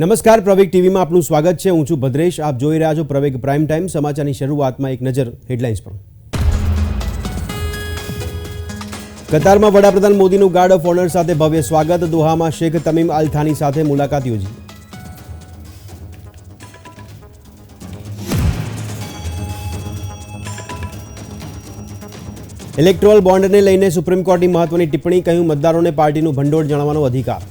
નમસ્કાર, પ્રવેગ ટીવીમાં આપનું સ્વાગત છે. હું છું ભદ્રેશ. આપ જોઈ રહ્યા છો પ્રવેગ પ્રાઇમ ટાઈમ. સમાચારની શરૂઆતમાં એક નજર હેડલાઇન્સ પર. કતારમાં વડાપ્રધાન મોદીનું ગાર્ડ ઓફ ઓનર સાથે ભવ્ય સ્વાગત. દોહામાં શેખ તમીમ અલ થાની સાથે મુલાકાત યોજી. ઇલેક્ટ્રોલ બોન્ડને લઈને સુપ્રીમ કોર્ટની મહત્વની ટિપ્પણી, કહ્યું, મતદારોને પાર્ટીનું ભંડોળ જાણવાનો અધિકાર.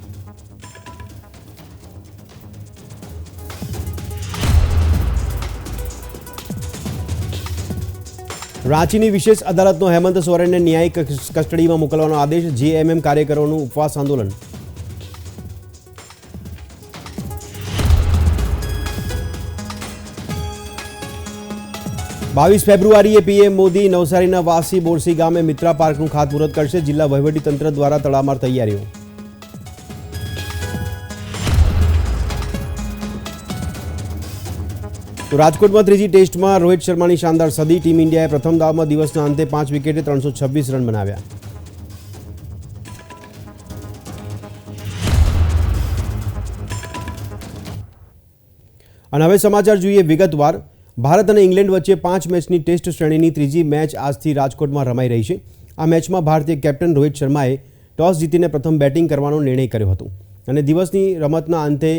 રાંચીની વિશેષ અદાલતનો હેમંત સોરેનને ન્યાયિક કસ્ટડીમાં મોકલવાનો આદેશ જેએમએમ કાર્યકરોનું ઉપવાસ આંદોલન. બાવીસ ફેબ્રુઆરીએ પીએમ મોદી નવસારીના વાસી બોરસી ગામે મિત્રા પાર્કનું ખાતમુહૂર્ત કરશે. જિલ્લા વહીવટીતંત્ર દ્વારા તડામાર તૈયારીઓ. તો રાજકોટમાં ત્રીજી ટેસ્ટમાં રોહિત શર્માની શાનદાર સદી. ટીમ ઇન્ડિયાએ પ્રથમ દાવમાં દિવસના અંતે પાંચ વિકેટે ત્રણસો છવ્વીસ રન બનાવ્યા. અને હવે સમાચાર જોઈએ વિગતવાર. ભારત અને ઇંગ્લેન્ડ વચ્ચે પાંચ મેચની ટેસ્ટ શ્રેણીની ત્રીજી મેચ આજથી રાજકોટમાં રમાઈ રહી છે. આ મેચમાં ભારતીય કેપ્ટન રોહિત શર્માએ ટોસ જીતીને પ્રથમ બેટિંગ કરવાનો નિર્ણય કર્યો હતો. અને દિવસની રમતના અંતે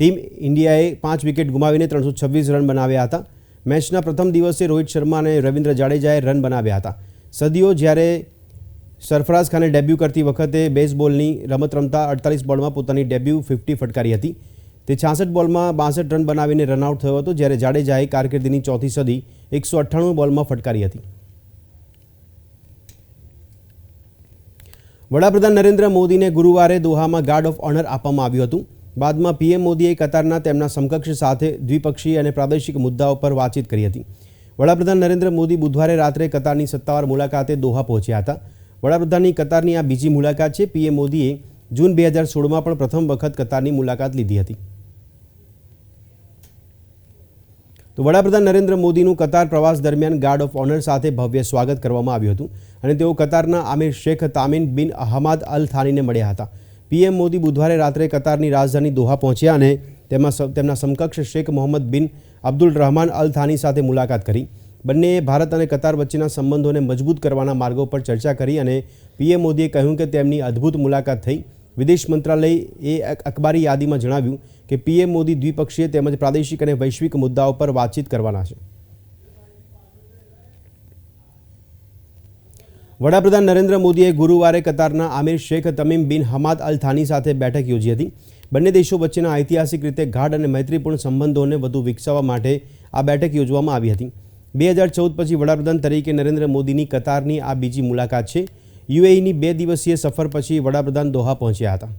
ટીમ ઇન્ડિયાએ પાંચ વિકેટ ગુમાવીને ત્રણસો છવ્વીસ રન બનાવ્યા હતા. મેચના પ્રથમ દિવસે રોહિત શર્મા અને રવિન્દ્ર જાડેજાએ રન બનાવ્યા હતા. સદીઓ જ્યારે સરફરાઝ ખાને ડેબ્યુ કરતી વખતે બેઝબોલની રમત રમતા અડતાલીસ બોલમાં પોતાની ડેબ્યુ ફિફ્ટી ફટકારી હતી. તે છાસઠ બોલમાં બાસઠ રન બનાવીને રનઆઉટ થયો હતો, જ્યારે જાડેજાએ કારકિર્દીની ચોથી સદી એકસો અઠ્ઠાણું બોલમાં ફટકારી હતી. વડાપ્રધાન નરેન્દ્ર મોદીને ગુરુવારે દોહામાં ગાર્ડ ઓફ ઓનર આપવામાં આવ્યું હતું. બાદમાં પીએમ મોદીએ કતારના તેમના સમકક્ષ સાથે દ્વિપક્ષીય અને પ્રાદેશિક મુદ્દાઓ પર વાતચીત કરી હતી. વડાપ્રધાન નરેન્દ્ર મોદી બુધવારે રાત્રે કતારની સત્તાવાર મુલાકાતે દોહા પહોંચ્યા હતા. વડાપ્રધાનની કતારની આ બીજી મુલાકાત છે. પીએમ મોદીએ જૂન બે હજાર સોળમાં પણ પ્રથમ વખત કતારની મુલાકાત લીધી હતી. તો વડાપ્રધાન નરેન્દ્ર મોદીનું કતાર પ્રવાસ દરમિયાન ગાર્ડ ઓફ ઓનર સાથે ભવ્ય સ્વાગત કરવામાં આવ્યું હતું અને તેઓ કતારના આમિર શેખ તામીન બિન અહમદ અલ થાનીને મળ્યા હતા. પીએમ મોદી બુધવારે રાત્રે કતારની રાજધાની દોહા પહોંચ્યા અને તેમાં તેમના સમકક્ષ શેખ મોહમ્મદ બિન અબ્દુલ રહમાન અલ થાની સાથે મુલાકાત કરી. બંનેએ ભારત અને કતાર વચ્ચેના સંબંધોને મજબૂત કરવાના માર્ગો પર ચર્ચા કરી અને પીએમ મોદીએ કહ્યું કે તેમની અદ્ભુત મુલાકાત થઈ. વિદેશ મંત્રાલયે એક અખબારી યાદીમાં જણાવ્યું કે પીએમ મોદી દ્વિપક્ષીય તેમજ પ્રાદેશિક અને વૈશ્વિક મુદ્દાઓ પર વાતચીત કરવાના છે. વડાપ્રધાન નરેન્દ્ર મોદીએ ગુરુવારે કતારના Amir Sheikh Tamim bin Hamad Al Thani સાથે બેઠક યોજી હતી. બંને દેશો વચ્ચેના ઐતિહાસિક રીતે ગાઢ અને મૈત્રીપૂર્ણ સંબંધોને વધુ વિકસાવવા માટે આ બેઠક યોજવામાં આવી હતી. બે હજાર ચૌદ પછી વડાપ્રધાન તરીકે નરેન્દ્ર મોદીની કતારની આ બીજી મુલાકાત છે. યુએઈની બે દિવસીય સફર પછી વડાપ્રધાન દોહા પહોંચ્યા હતા.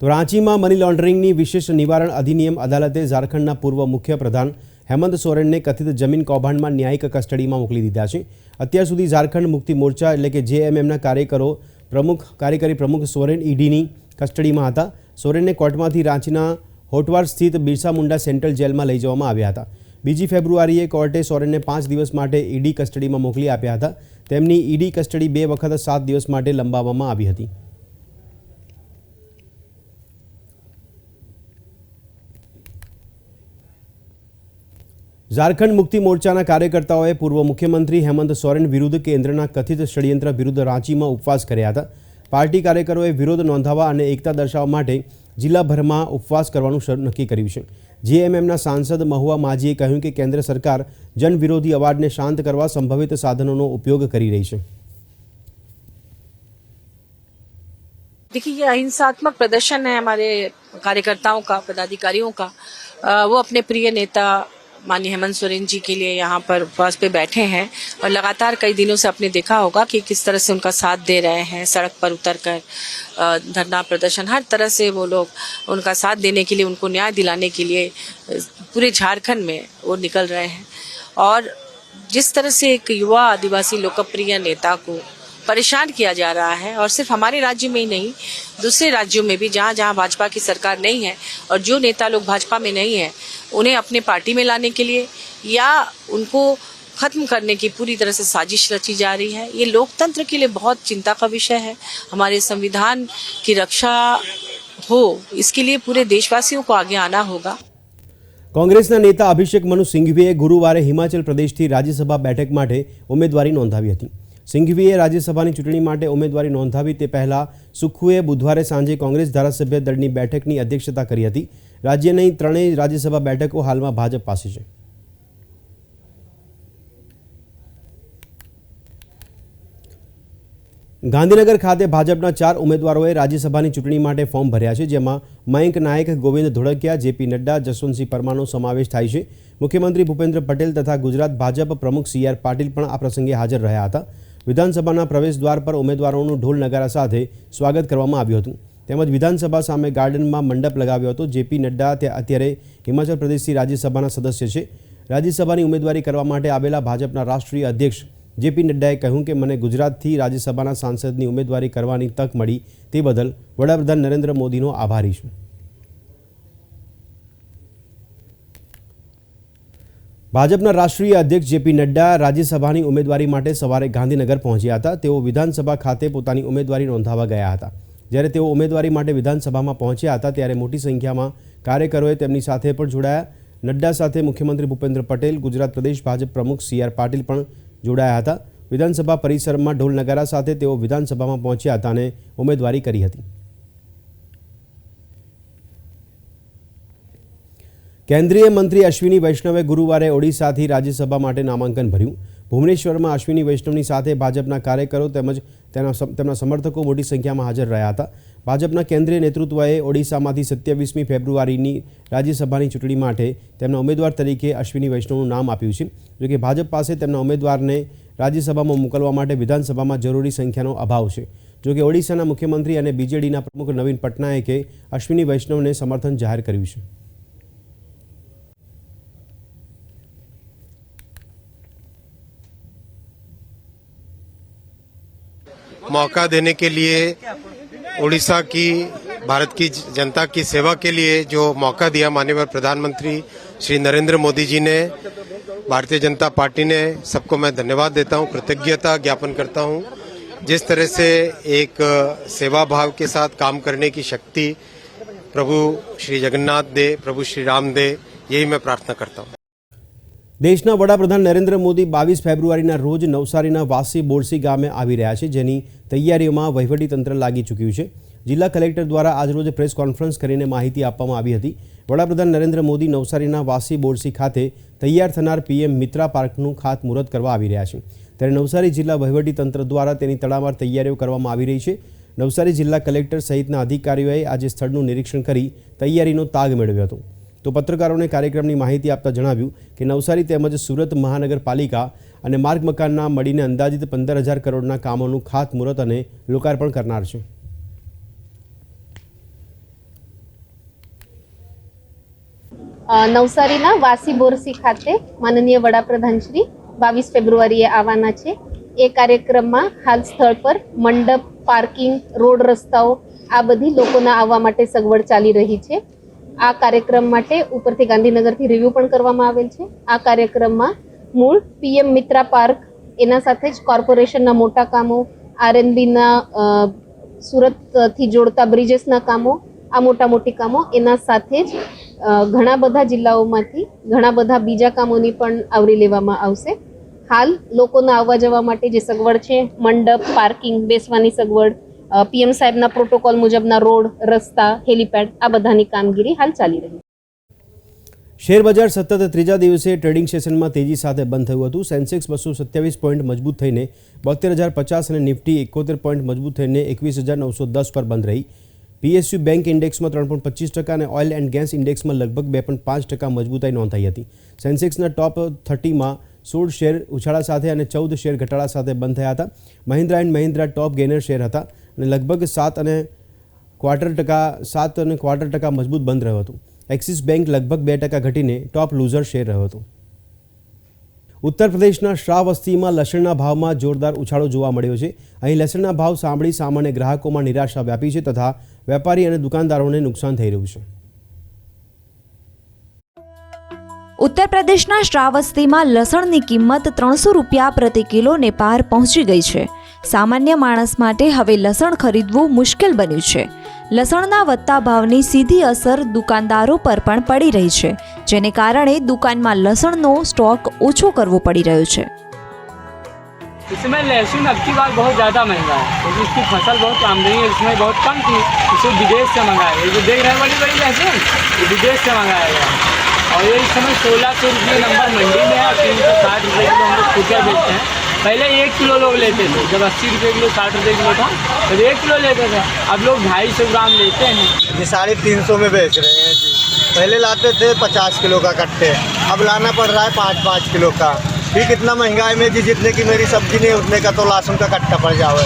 તો રાંચીમાં મની લોન્ડરિંગની વિશેષ નિવારણ અધિનિયમ અદાલતે ઝારખંડના પૂર્વ મુખ્ય પ્રધાન હેમંત સોરેનને કથિત જમીન કૌભાંડમાં ન્યાયિક કસ્ટડીમાં મોકલી દીધા છે. અત્યાર સુધી ઝારખંડ મુક્તિ મોરચા એટલે કે જેએમએમના કાર્યકરો પ્રમુખ, કાર્યકારી પ્રમુખ સોરેન ઈડીની કસ્ટડીમાં હતા. સોરેનને કોર્ટમાંથી રાંચીના હોટવાર સ્થિત બિરસા મુંડા સેન્ટ્રલ જેલમાં લઈ જવામાં આવ્યા હતા. બીજી ફેબ્રુઆરીએ કોર્ટે સોરેનને પાંચ દિવસ માટે ઈડી કસ્ટડીમાં મોકલી આપ્યા હતા. તેમની ઈડી કસ્ટડી બે વખત સાત દિવસ માટે લંબાવવામાં આવી હતી. ઝારખંડ મુક્તિ મોરચાના કાર્યકર્તાઓએ પૂર્વ મુખ્યમંત્રી હેમંત સોરેન વિરુદ્ધ કેન્દ્રના કથિત ષડયંત્ર વિરુદ્ધ રાંચીમાં ઉપવાસ કર્યા હતા પાર્ટી કાર્યકરોએ વિરોધ નોંધાવવા અને એકતા દર્શાવવા માટે જિલ્લાભરમાં ઉપવાસ કરવાનું શરૂ નક્કી કર્યું છે જેએમએમના સાંસદ મહુવા માજીએ કહ્યું કે કેન્દ્ર સરકાર જનવિરોધી અવાજને શાંત કરવા સંભવિત સાધનોનો ઉપયોગ કરી રહી છે देखिए ये अहिंसात्मक प्रदर्शन है हमारे कार्यकर्ताओं का पदाधिकारियों का अ, वो अपने प्रिय नेता माननीय हेमंत सोरेन जी के लिए यहाँ पर उपवास पे बैठे हैं और लगातार कई दिनों से आपने देखा होगा कि किस तरह से उनका साथ दे रहे हैं, सड़क पर उतर कर धरना प्रदर्शन, हर तरह से वो लोग उनका साथ देने के लिए, उनको न्याय दिलाने के लिए पूरे झारखंड में वो निकल रहे हैं। और जिस तरह से एक युवा आदिवासी लोकप्रिय नेता को परेशान किया जा रहा है, और सिर्फ़ हमारे राज्य में ही नहीं, दूसरे राज्यों में भी जहाँ जहाँ भाजपा की सरकार नहीं है और जो नेता लोग भाजपा में नहीं है उन्हें अपने पार्टी में लाने के लिए या उनको खत्म करने की पूरी तरह से साजिश रची जा रही है ये लोकतंत्र के लिए बहुत चिंता का विषय है हमारे संविधान की रक्षा हो इसके लिए पूरे देशवासियों को आगे आना होगा કોંગ્રેસના નેતા અભિષેક મનુ સિંઘવીએ ગુરુવારે હિમાચલ પ્રદેશથી રાજ્યસભા બેઠક માટે ઉમેદવારી નોંધાવી હતી સિંઘવીએ રાજ્યસભાની ચૂંટણી માટે ઉમેદવારી નોંધાવી તે પહેલા સુખુએ બુધવારે સાંજે કોંગ્રેસ ધારાસભ્ય દળની બેઠકની અધ્યક્ષતા કરી હતી રાજ્યની ત્રણેય રાજ્યસભા બેઠકો હાલમાં ભાજપ પાસે છે. ગાંધીનગર ખાતે ભાજપના ચાર ઉમેદવારોએ રાજ્યસભાની ચૂંટણી માટે ફોર્મ ભર્યા છે, જેમાં મયંક નાયક, ગોવિંદ ધોળકિયા, જેપી નડ્ડા, જસવંતસિંહ પરમારનો સમાવેશ થાય છે. મુખ્યમંત્રી ભૂપેન્દ્ર પટેલ તથા ગુજરાત ભાજપ પ્રમુખ સી આર પાટીલ પણ આ પ્રસંગે હાજર રહ્યા હતા. વિધાનસભાના પ્રવેશ દ્વાર પર ઉમેદવારોનું ઢોલ નગારા સાથે સ્વાગત કરવામાં આવ્યું હતું. તેમજ વિધાનસભા સામે ગાર્ડનમાં મંડપ લગાવ્યો હતો. જેપી નડ્ડા તે અત્યારે હિમાચલ પ્રદેશથી રાજ્યસભાના સદસ્ય છે. રાજ્યસભાની ઉમેદવારી કરવા માટે આવેલા ભાજપના રાષ્ટ્રીય અધ્યક્ષ જેપી નડ્ડાએ કહ્યું કે, મને ગુજરાતથી રાજ્યસભાના સાંસદની ઉમેદવારી કરવાની તક મળી તે બદલ વડાપ્રધાન નરેન્દ્ર મોદીનો આભારી છું. ભાજપના રાષ્ટ્રીય અધ્યક્ષ જેપી નડ્ડા રાજ્યસભાની ઉમેદવારી માટે સવારે ગાંધીનગર પહોંચ્યા હતા. તેઓ વિધાનસભા ખાતે પોતાની ઉમેદવારી નોંધાવવા ગયા હતા. જ્યારે તેઓ ઉમેદવારી માટે વિધાનસભામાં પહોંચ્યા હતા ત્યારે મોટી સંખ્યામાં કાર્યકરોએ તેમની સાથે પણ જોડાયા. નડ્ડા સાથે મુખ્યમંત્રી ભૂપેન્દ્ર પટેલ, ગુજરાત પ્રદેશ ભાજપ પ્રમુખ સી આર પાટીલ પણ જોડાયા હતા. વિધાનસભા પરિસરમાં ઢોલ નગારા સાથે તેઓ વિધાનસભામાં પહોંચ્યા હતા અને ઉમેદવારી કરી હતી. કેન્દ્રીય મંત્રી અશ્વિની વૈષ્ણવે ગુરુવારે ઓડિશાથી રાજ્યસભા માટે નામાંકન ભર્યું. ભુવનેશ્વરમાં અશ્વિની વૈષ્ણવની સાથે ભાજપના કાર્યકરો તેમજ તેના તેમના સમર્થકો મોટી સંખ્યામાં હાજર રહ્યા હતા. ભાજપના કેન્દ્રીય નેતૃત્વએ ઓડિશામાંથી સત્યાવીસમી ફેબ્રુઆરીની રાજ્યસભાની ચૂંટણી માટે તેમના ઉમેદવાર તરીકે અશ્વિની વૈષ્ણવનું નામ આપ્યું છે. જોકે ભાજપ પાસે તેમના ઉમેદવારને રાજ્યસભામાં મોકલવા માટે વિધાનસભામાં જરૂરી સંખ્યાનો અભાવ છે. જોકે ઓડિશાના મુખ્યમંત્રી અને બીજેડીના પ્રમુખ નવીન પટનાયકે અશ્વિની વૈષ્ણવને સમર્થન જાહેર કર્યું છે. मौका देने के लिए उड़ीसा की, भारत की जनता की सेवा के लिए जो मौका दिया माननीय प्रधानमंत्री श्री नरेंद्र मोदी जी ने, भारतीय जनता पार्टी ने, सबको मैं धन्यवाद देता हूँ, कृतज्ञता ज्ञापन करता हूँ। जिस तरह से एक सेवा भाव के साथ काम करने की शक्ति प्रभु श्री जगन्नाथ दे, प्रभु श्री राम दे, यही मैं प्रार्थना करता हूँ। દેશના વડાપ્રધાન નરેન્દ્ર મોદી બાવીસ ફેબ્રુઆરીના રોજ નવસારીના વાસી બોરસી ગામે આવી રહ્યા છે, જેની તૈયારીઓમાં વહીવટીતંત્ર લાગી ચૂક્યું છે. જિલ્લા કલેક્ટર દ્વારા આજરોજ પ્રેસ કોન્ફરન્સ કરીને માહિતી આપવામાં આવી હતી. વડાપ્રધાન નરેન્દ્ર મોદી નવસારીના વાસી બોરસી ખાતે તૈયાર થનાર પીએમ મિત્રા પાર્કનું ખાતમુહૂર્ત કરવા આવી રહ્યા છે. ત્યારે નવસારી જિલ્લા વહીવટીતંત્ર દ્વારા તેની તડામાર તૈયારીઓ કરવામાં આવી રહી છે. નવસારી જિલ્લા કલેક્ટર સહિતના અધિકારીઓએ આજે સ્થળનું નિરીક્ષણ કરી તૈયારીનો તાગ મેળવ્યો હતો. તો પત્રકારોને કાર્યક્રમની માહિતી આપતા જણાવ્યું કે નવસારી તેમજ સુરત મહાનગરપાલિકા અને માર્ગ મકાનના મળીને અંદાજિત પંદર હજાર કરોડના કામોનું ખાતમુહૂર્ત અને લોકાર્પણ કરનાર છે. નવસારીના વાસી બોરસી ખાતે માનનીય વડાપ્રધાન શ્રી બાવીસ ફેબ્રુઆરીએ આવવાના છે. એ કાર્યક્રમમાં હાલ સ્થળ પર મંડપ, પાર્કિંગ, રોડ રસ્તાઓ આ બધી લોકોના આવવા માટે સગવડ ચાલી રહી છે. આ કાર્યક્રમ માટે ઉપરથી ગાંધીનગરથી રિવ્યુ પણ કરવામાં આવેલ છે. આ કાર્યક્રમમાં મૂળ પીએમ મિત્રા પાર્ક, એના સાથે જ કોર્પોરેશનના મોટા કામો, આરએનબીના સુરતથી જોડતા બ્રિજેસના કામો, આ મોટા મોટી કામો, એના સાથે જ ઘણા બધા જિલ્લાઓમાંથી ઘણા બધા બીજા કામોની પણ આવરી લેવામાં આવશે. હાલ લોકોના આવવા જવા માટે જે સગવડ છે, મંડપ, પાર્કિંગ, બેસવાની સગવડ પીએમ સાહેબના પ્રોટોકોલ મુજબના રોડ, રસ્તા, હેલીપેડ આ બધાની કામગીરી હાલ ચાલી રહી શેર શેરબજાર સતત ત્રીજા દિવસે ટ્રેડિંગ સેશનમાં તેજી સાથે બંધ થયું હતું. સેન્સેક્સ બસો સત્યાવીસ પોઈન્ટ મજબૂત થઈને બોતેર હજાર પચાસ અને નિફ્ટી એકોતેર પોઈન્ટ મજબૂત થઈને એકવીસ હજાર નવસો દસ પર બંધ રહી. પીએસયુ બેંક ઇન્ડેક્સમાં ત્રણ પોઈન્ટ પચીસ ટકા અને ઓઇલ એન્ડ ગેસ ઇન્ડેક્સમાં લગભગ બે પોઈન્ટ પાંચ ટકા મજબૂતાઈ નોંધાઈ હતી. સેન્સેક્સના ટોપ થર્ટીમાં સોળ શેર ઉછાળા સાથે અને ચૌદ શેર ઘટાડા સાથે બંધ થયા હતા. Mahindra and Mahindra top gainer share હતા. અને લગભગ સાત અને ક્વાર્ટર ટકા, સાત અને ક્વાર્ટર ટકા મજબૂત બંધ રહ્યો હતું. એક્સિસ બેંક લગભગ બે ટકા ઘટીને ટોપ લૂઝર શેર રહ્યો હતો. ઉત્તર પ્રદેશના શ્રાવસ્તીમાં લસણના ભાવમાં જોરદાર ઉછાળો જોવા મળ્યો છે. અહીં લસણના ભાવ સાંભળી સામાન્ય ગ્રાહકોમાં નિરાશા વ્યાપી છે તથા વેપારી અને દુકાનદારોને નુકસાન થઈ રહ્યું છે. ઉત્તર પ્રદેશના શ્રાવસ્તીમાં લસણની કિંમત ત્રણસો રૂપિયા પ્રતિ કિલોને પાર પહોંચી ગઈ છે. સામાન્ય માણસ માટે હવે લસણ ખરીદવું મુશ્કેલ બન્યું છે લસણના વધતા ભાવની સીધી અસર દુકાનદારો પર પણ પડી રહી છે જેને કારણે દુકાનમાં લસણનો સ્ટોક ઓછો કરવો પડી રહ્યો છે इसमें लहसुन अब की बार बहुत ज़्यादा महंगा है क्योंकि इसकी फसल बहुत आमदनी है इसमें बहुत कम थी इसे विदेश से मंगाया ये जो देख रहे हैं बड़ी बड़ी लहसुन ये विदेश से मंगाया गया है और ये इस समय सोलह सौ रुपये नंबर मंडी में है और तीन सौ साठ रुपये किलो हम लोग खुटिया बेचते हैं पहले एक किलो लोग लेते थे जब अस्सी रुपये किलो साठ रुपये किलो था तब एक किलो लेते थे। अब लोग ढाई सौ ग्राम लेते हैं। ये साढ़े तीन सौ में बेच रहे हैं जी। पहले लाते थे पचास किलो का कट्टे अब लाना पड़ रहा है पाँच पाँच किलो का। ठीक इतना महँगाई में जी जितने की मेरी सब्ज़ी नहीं उतने का तो लहसुन का कट्टा पड़ जावे।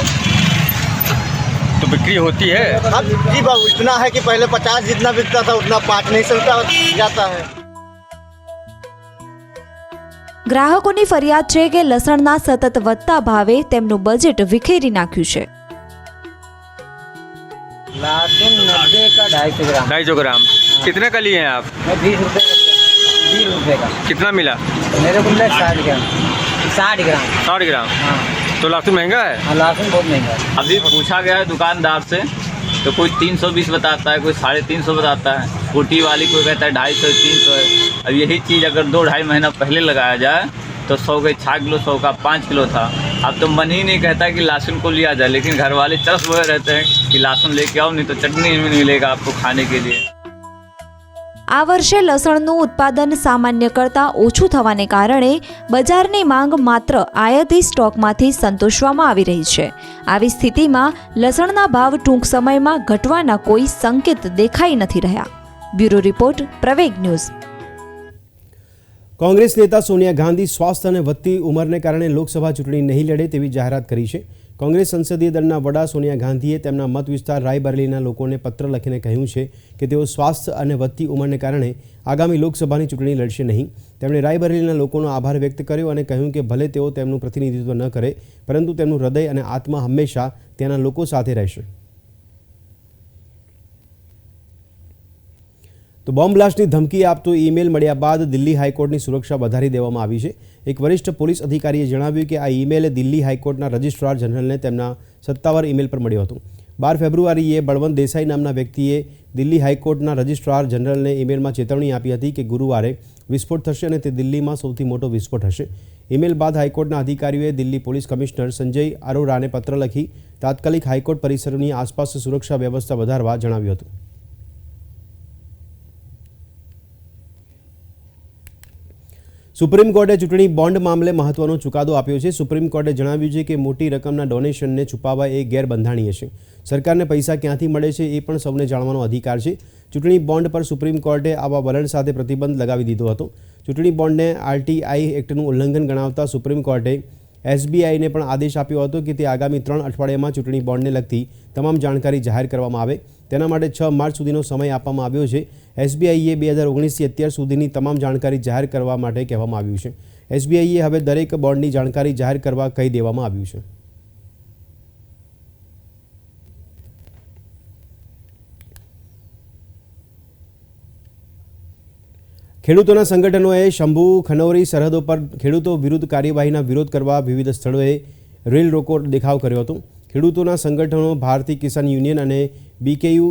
तो बिक्री होती है? अब जी बाबू इतना है कि पहले पचास जितना बिकता था उतना पाँच नहीं चलता जाता है। ગ્રાહકોની ફરિયાદ છે કે લસણના સતત વધતા ભાવે તેમનું બજેટ વિખેરી નાખ્યું છે लहसुन नब्बे का ढाई सौ ग्राम ढाई सौ ग्राम कितने का लिए हैं आप बीस रुपये का बीस रुपये का कितना मिला मेरे को मिला साठ ग्राम साठ ग्राम साठ ग्राम तो लहसुन महंगा है हाँ लहसुन बहुत महंगा है अभी पूछा गया है दुकानदार से तो कोई तीन सौ बीस बताता है, कोई साढ़े तीन सौ बताता है। स्कूटी वाली कोई कहता है ढाई सौ, तीन सौ है। अब यही चीज़ अगर दो ढाई महीना पहले लगाया जाए तो सौ के छः किलो, सौ का पाँच किलो था। अब तो मन ही नहीं कहता कि लहसुन को लिया जाए, लेकिन घर वाले चरस हुए रहते हैं कि लहसुन लेके आओ, नहीं तो चटनी भी नहीं मिलेगा आपको खाने के लिए। આ વર્ષે લસણનું ઉત્પાદન સામાન્ય કરતાં ઓછું થવાને કારણે બજારની માંગ માત્ર આયાતી સ્ટોકમાંથી સંતોષવામાં આવી રહી છે. આવી સ્થિતિમાં લસણના ભાવ ટૂંક સમયમાં ઘટવાના કોઈ સંકેત દેખાઈ નથી રહ્યા. Bureau report, Praveg news. Congress નેતા સોનિયા ગાંધી સ્વાસ્થ્ય અને વધતી ઉંમરને કારણે લોકસભા ચૂંટણી નહીં લડે તેવી જાહેરાત કરી છે. કોંગ્રેસ સંસદીય દળના વડા સોનિયા ગાંધીએ તેમના મત વિસ્તાર રાયબરેલીના લોકોને પત્ર લખીને કહ્યું છે કે તેઓ સ્વાસ્થ્ય અને વધતી ઉંમરને કારણે આગામી લોકસભાની ચૂંટણી લડશે નહીં. તેમણે રાયબરેલીના લોકોનો આભાર વ્યક્ત કર્યો અને કહ્યું કે ભલે તેઓ તેમનું પ્રતિનિધિત્વ ન કરે, પરંતુ તેમનું હૃદય અને આત્મા હંમેશા ત્યાંના લોકો સાથે રહેશે. તો બોમ્બ બ્લાસ્ટની ધમકી આપતો ઈમેલ મળ્યા બાદ દિલ્હી હાઈકોર્ટની સુરક્ષા વધારી દેવામાં આવી છે. એક વરિષ્ઠ પોલીસ અધિકારીએ જણાવ્યું કે આ ઈમેલ દિલ્હી હાઈકોર્ટના રજિસ્ટ્રાર જનરલને તેમના સત્તાવાર ઈમેલ પર મળ્યો હતો. બાર ફેબ્રુઆરીએ બળવંત દેસાઈ નામના વ્યક્તિએ દિલ્હી હાઈકોર્ટના રજિસ્ટ્રાર જનરલને ઈમેલમાં ચેતવણી આપી હતી કે ગુરુવારે વિસ્ફોટ થશે અને તે દિલ્હીમાં સૌથી મોટો વિસ્ફોટ હશે. ઈમેલ બાદ હાઈકોર્ટના અધિકારીઓએ દિલ્હી પોલીસ કમિશનર સંજય અરોરાને પત્ર લખી તાત્કાલિક હાઈકોર્ટ પરિસરની આસપાસ સુરક્ષા વ્યવસ્થા વધારવા જણાવ્યું હતું. સુપ્રીમ કોર્ટે ચૂંટણી બોન્ડ મામલે મહત્વનો ચુકાદો આપ્યો છે. સુપ્રીમ કોર્ટે જણાવ્યું છે કે મોટી રકમના ડોનેશનને છુપાવવા એ ગેરબંધાણીય છે. સરકારને પૈસા ક્યાંથી મળે છે એ પણ સૌને જાણવાનો અધિકાર છે. ચૂંટણી બોન્ડ પર સુપ્રીમ કોર્ટે આવા વલણ સાથે પ્રતિબંધ લગાવી દીધો હતો. ચૂંટણી બોન્ડને આરટીઆઈ એક્ટનું ઉલ્લંઘન ગણાવતા સુપ્રીમ કોર્ટે એસબીઆઈને પણ આદેશ આપ્યો હતો કે તે આગામી ત્રણ અઠવાડિયામાં ચૂંટણી બોન્ડને લગતી તમામ જાણકારી જાહેર કરવામાં આવે. તેના માટે છ માર્ચ સુધીનો સમય આપવામાં આવ્યો છે. એસબીઆઈએ બે હજાર ઓગણીસથી અત્યાર સુધીની તમામ જાણકારી જાહેર કરવા માટે કહેવામાં આવ્યું છે. એસબીઆઈએ હવે દરેક બોન્ડની જાણકારી જાહેર કરવા કહી દેવામાં આવ્યું છે. ખેડૂતોના સંગઠનોએ શંભુ, ખનૌરી, સરહદો પર ખેડૂતો વિરુદ્ધ કાર્યવાહીના વિરોધ કરવા વિવિધ સ્થળોએ રેલ રોકો દેખાવ કર્યો હતો. ખેડૂતોના સંગઠનો ભારતીય કિસાન યુનિયન અને બીકેયુ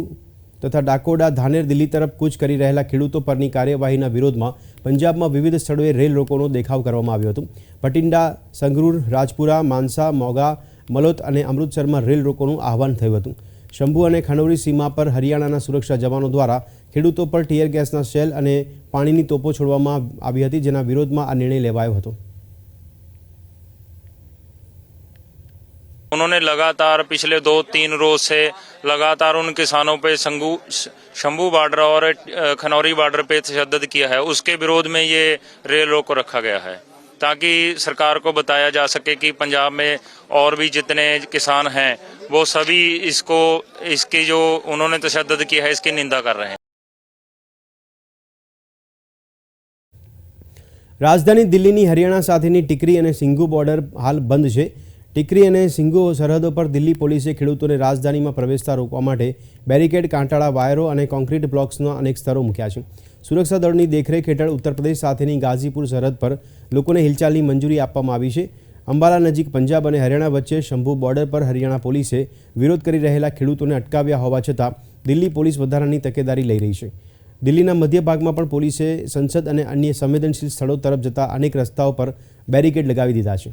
તથા ડાકોડા, ધાનેર, દિલ્હી તરફ કૂચ કરી રહેલા ખેડૂતો પરની કાર્યવાહીના વિરોધમાં પંજાબમાં વિવિધ સ્થળોએ રેલ રોકોનો દેખાવ કરવામાં આવ્યો હતો. ભટિંડા સંગરૂર, રાજપુરા, માનસા, મોગા, મલોત અને અમૃતસરમાં રેલ રોકોનું આહવાન થયું હતું. શંભુ અને ખનૌરી સીમા પર હરિયાણાના સુરક્ષા જવાનો દ્વારા ખેડૂતો પર ટીયર ગેસના શેલ અને પાણીની તોપો છોડવામાં આવી હતી જેના વિરોધમાં આ નિર્ણય લેવાયો હતો उन्होंने लगातार पिछले दो तीन रोज से लगातार उन किसानों पे संगू शंभू बॉर्डर और अ, खनौरी बॉर्डर पे तशद किया है उसके विरोध में ये रेल रोको रखा गया है ताकि सरकार को बताया जा सके कि पंजाब में और भी जितने किसान हैं वो सभी इसको इसकी जो उन्होंने तशद किया है इसकी निंदा कर रहे हैं રાજધાની દિલ્હીની હરિયાણા સાથેની ટીકરી અને સિંઘુ બોર્ડર હાલ બંધ છે. ટીકરી અને સિંઘુ સરહદો પર દિલ્હી પોલીસે ખેડૂતોને રાજધાનીમાં પ્રવેશતા રોકવા માટે બેરિકેડ, કાંટાળા, વાયરો અને કોન્ક્રીટ બ્લોક્સના અનેક સ્તરો મૂક્યા છે. સુરક્ષા દળની દેખરેખ હેઠળ ઉત્તર પ્રદેશ સાથેની ગાઝીપુર સરહદ પર લોકોને હિલચાલની મંજૂરી આપવામાં આવી છે. અંબાલા નજીક પંજાબ અને હરિયાણા વચ્ચે શંભુ બોર્ડર પર હરિયાણા પોલીસે વિરોધ કરી રહેલા ખેડૂતોને અટકાવ્યા હોવા છતાં દિલ્હી પોલીસ વધારાની તકેદારી લઈ રહી છે. દિલ્હીના મધ્ય ભાગમાં પણ પોલીસે સંસદ અને અન્ય સંવેદનશીલ સ્થળો તરફ જતા અનેક રસ્તાઓ પર બેરિકેડ લગાવી દીધા છે.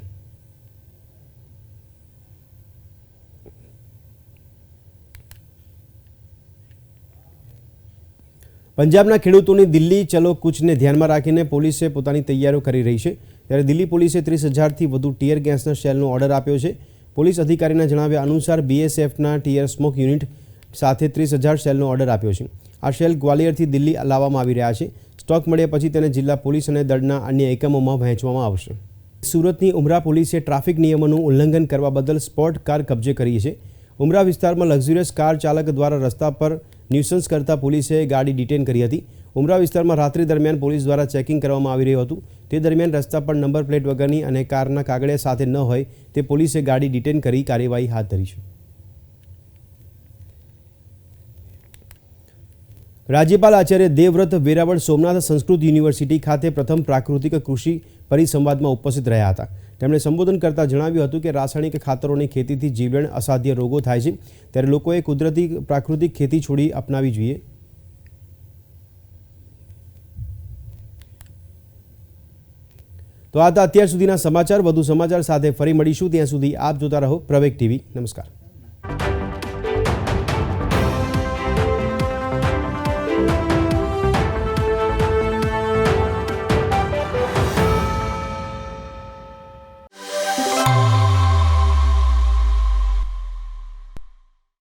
પંજાબના ખેડૂતોની દિલ્હી ચલો કૂચને ધ્યાનમાં રાખીને પોલીસે પોતાની તૈયારીઓ કરી રહી છે. ત્યારે દિલ્હી પોલીસે ત્રીસ હજારથી વધુ ટીયર ગેસના શેલનો ઓર્ડર આપ્યો છે. પોલીસ અધિકારીના જણાવ્યા અનુસાર બીએસએફના ટીયર સ્મોક યુનિટ સાથે ત્રીસ હજાર શેલનો ઓર્ડર આપ્યો છે. આ શેલ ગ્વાલિયરથી દિલ્હી લાવવામાં આવી રહ્યા છે. સ્ટોક મળ્યા પછી તેને જિલ્લા પોલીસ અને દળના અન્ય એકમોમાં વહેંચવામાં આવશે. સુરતની ઉમરા પોલીસે ટ્રાફિક નિયમોનું ઉલ્લંઘન કરવા બદલ સ્પોર્ટ કાર કબજે કરી છે. ઉમરા વિસ્તારમાં લક્ઝુરિયસ કાર ચાલક દ્વારા રસ્તા પર ન્યુસન્સ કરતા પોલીસે ગાડી ડિટેન કરી હતી. ઉમરા વિસ્તારમાં રાત્રિ દરમિયાન પોલીસ દ્વારા ચેકિંગ કરવામાં આવી રહ્યું હતું. તે દરમિયાન રસ્તા પર નંબર પ્લેટ વગરની અને કારના કાગળિયા સાથે ન હોય તે પોલીસે ગાડી ડિટેન કરી કાર્યવાહી હાથ ધરી છે. રાજ્યપાલ આચાર્ય દેવવ્રત વેરાવળ સોમનાથ સંસ્કૃત યુનિવર્સિટી ખાતે પ્રથમ પ્રાકૃતિક કૃષિ પરિસંવાદમાં ઉપસ્થિત રહ્યા હતા. તેમણે સંબોધન કરતાં જણાવ્યું હતું કે રાસાયણિક ખાતરોની ખેતીથી જીવલેણ અસાધ્ય રોગો થાય છે. ત્યારે લોકોએ કુદરતી પ્રાકૃતિક ખેતી છોડી અપનાવી જોઈએ. તો આ અત્યાર સુધીના સમાચાર. વધુ સમાચાર સાથે ફરી મળીશું. ત્યાં સુધી આપ જોતા રહો પ્રવેગ ટીવી. નમસ્કાર.